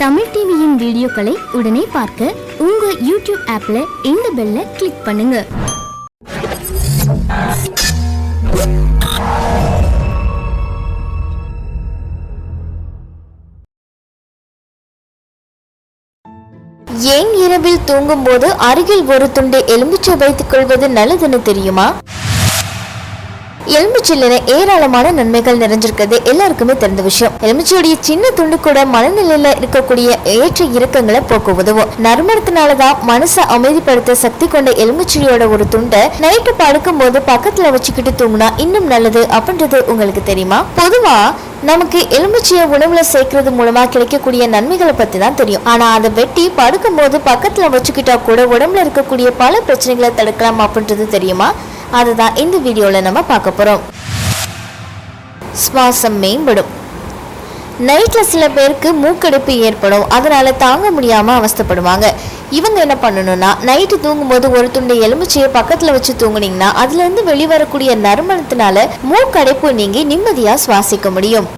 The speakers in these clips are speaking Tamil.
தமிழ் டிவியின் வீடியோக்களை உடனே பார்க்க உங்க யூடியூப் ஆப்ல இந்த பெல்ல கிளிக் பண்ணுங்க. ஏன் இரவில் தூங்கும்போது அருகில் ஒரு துண்டு எலும்புச்சை வைத்துக் கொள்வது நல்லதுன்னு தெரியுமா? எலும்புச்சில்ல ஏராளமான நன்மைகள் நிறைஞ்சிருக்கிறது. எல்லாருக்குமே தெரிந்த விஷயம். எலுமிச்சையுடைய சின்ன துண்டு கூட மனநிலையில இருக்கக்கூடிய ஏற்ற இறக்கங்களை போக்க உதவும். நறுமணத்தினாலதான் மனசை அமைதிப்படுத்த சக்தி கொண்ட எலுமிச்சையோட ஒரு துண்டை நைட்டு படுக்கும் போது பக்கத்துல வச்சுக்கிட்டு தூங்கினா இன்னும் நல்லது அப்படின்றது உங்களுக்கு தெரியுமா? பொதுவா நமக்கு எலுமிச்சையை உணவுல சேர்க்கறது மூலமா கிடைக்கக்கூடிய நன்மைகளை பத்தி தான் தெரியும். ஆனா அதை வெட்டி படுக்கும் போது பக்கத்துல வச்சுக்கிட்டா கூட உடம்புல இருக்கக்கூடிய பல பிரச்சனைகளை தடுக்கலாம் அப்படின்றது தெரியுமா? அதுதான் இந்த வீடியோவில் நம்ம பார்க்க போறோம். சுவாசம் மேம்படும். நைட்ல சில பேருக்கு மூக்கெடுப்பு ஏற்படும். அதனால தாங்க முடியாம அவஸ்தப்படுவாங்க. இவங்க என்ன பண்ணணும்னா நைட்டு தூங்கும்போது ஒரு துண்டு எலுமிச்சையை பக்கத்துல வச்சு தூங்குனீங்கன்னா அதுல இருந்து வெளிவரக்கூடிய நறுமணத்தினால மூக்கடைப்பு நீங்கி நிம்மதியா சுவாசிக்க முடியும்.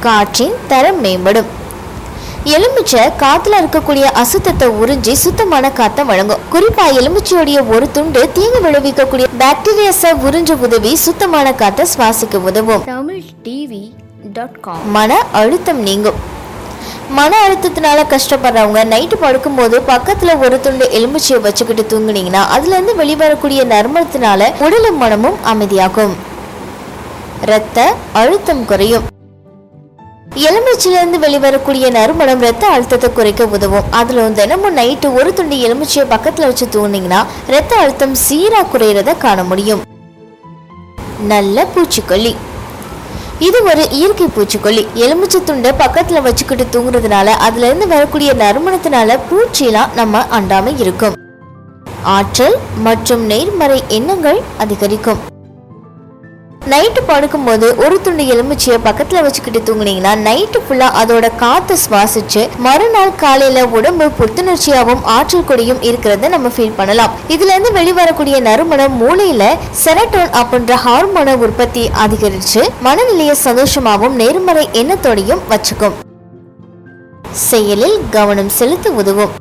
காற்றின் தரம் மேம்படும். எலுமிச்சை காத்துல இருக்கக்கூடிய அசுத்தத்தை உறிஞ்சி சுத்தமான காத்தை வழங்கும். குறிப்பா எலுமிச்சையுடைய ஒரு துண்டு தீங்கு விளைவிக்கக்கூடிய பாக்டீரியாஸை உறிஞ்ச உதவி சுத்தமான காத்தை சுவாசிக்க உதவும். தமிழ் டிவி டாட் காம் மன அழுத்தம் நீங்கும். மன அழுத்தத்தினால கஷ்டப்படுறவங்க நைட்டு படுக்கும்போது பக்கத்துல ஒரு துண்டு எலுமிச்சையை வச்சுக்கிட்டு தூங்குனீங்கன்னா அதுல இருந்து வெளிவரக்கூடிய நறுமணத்தினால உடலும் மனமும் அமைதியாகும். இரத்த அழுத்தம் குறையும். எலுமிச்சிலிருந்து வெளிவரக்கூடிய நறுமணம் ரத்த அழுத்தத்தை குறைக்க உதவும். அதுல தினமும் நைட்டு ஒரு துண்டு எலுமிச்சையை பக்கத்துல வச்சு தூங்கினீங்கன்னா ரத்த அழுத்தம் சீரா குறையிறத காண முடியும். நல்ல பூச்சிக்கொல்லி. இது ஒரு இயற்கை பூச்சிக்கொல்லி. எலுமிச்சை துண்டை பக்கத்துல வச்சுக்கிட்டு தூங்குறதுனால அதுல இருந்து வரக்கூடிய நறுமணத்தினால பூச்சியெல்லாம் நம்ம அண்டாம இருக்கும். ஆற்றல் மற்றும் நேர்மறை எண்ணங்கள் அதிகரிக்கும். நைட்டு படுக்கும்போது ஒரு துண்டு எலுமிச்சியை பக்கத்துல வச்சுக்கிட்டு தூங்குனீங்கன்னா நைட்டு ஃபுல்லா அதோட காத்தை சுவாசிச்சு மறுநாள் காலையில உடம்பு புத்துணர்ச்சியாகவும் ஆற்றல் கொடியும் இருக்கிறத நம்ம ஃபீல் பண்ணலாம். இதுல இருந்து வெளிவரக்கூடிய நறுமணம் மூளையில் செரட்டோன் அப்படின்ற ஹார்மோன உற்பத்தி அதிகரிச்சு மனநிலையை சந்தோஷமாகவும் நேர்மறை எண்ணத்தோடையும் வச்சுக்கும். செயலில் கவனம் செலுத்த உதவும்.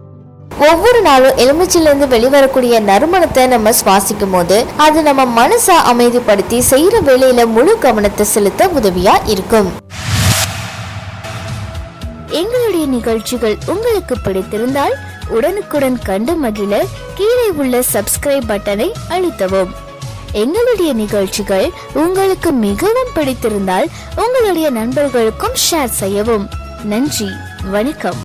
ஒவ்வொரு நாளும் எலுமிச்சிலேருந்து வெளிவரக்கூடிய நறுமணத்தை நம்ம சுவாசிக்கும் போது அது நம்ம மனசை அமைதிப்படுத்தி செய்கிற வேலையில முழு கவனத்தை செலுத்த உதவியா இருக்கும். எங்களுடைய நிகழ்ச்சிகள் உங்களுக்கு பிடித்திருந்தால் உடனுக்குடன் கண்டு மகிழ கீழே உள்ள சப்ஸ்கிரைப் பட்டனை அழுத்தவும். எங்களுடைய நிகழ்ச்சிகள் உங்களுக்கு மிகவும் பிடித்திருந்தால் உங்களுடைய நண்பர்களுக்கும் ஷேர் செய்யவும். நன்றி வணக்கம்.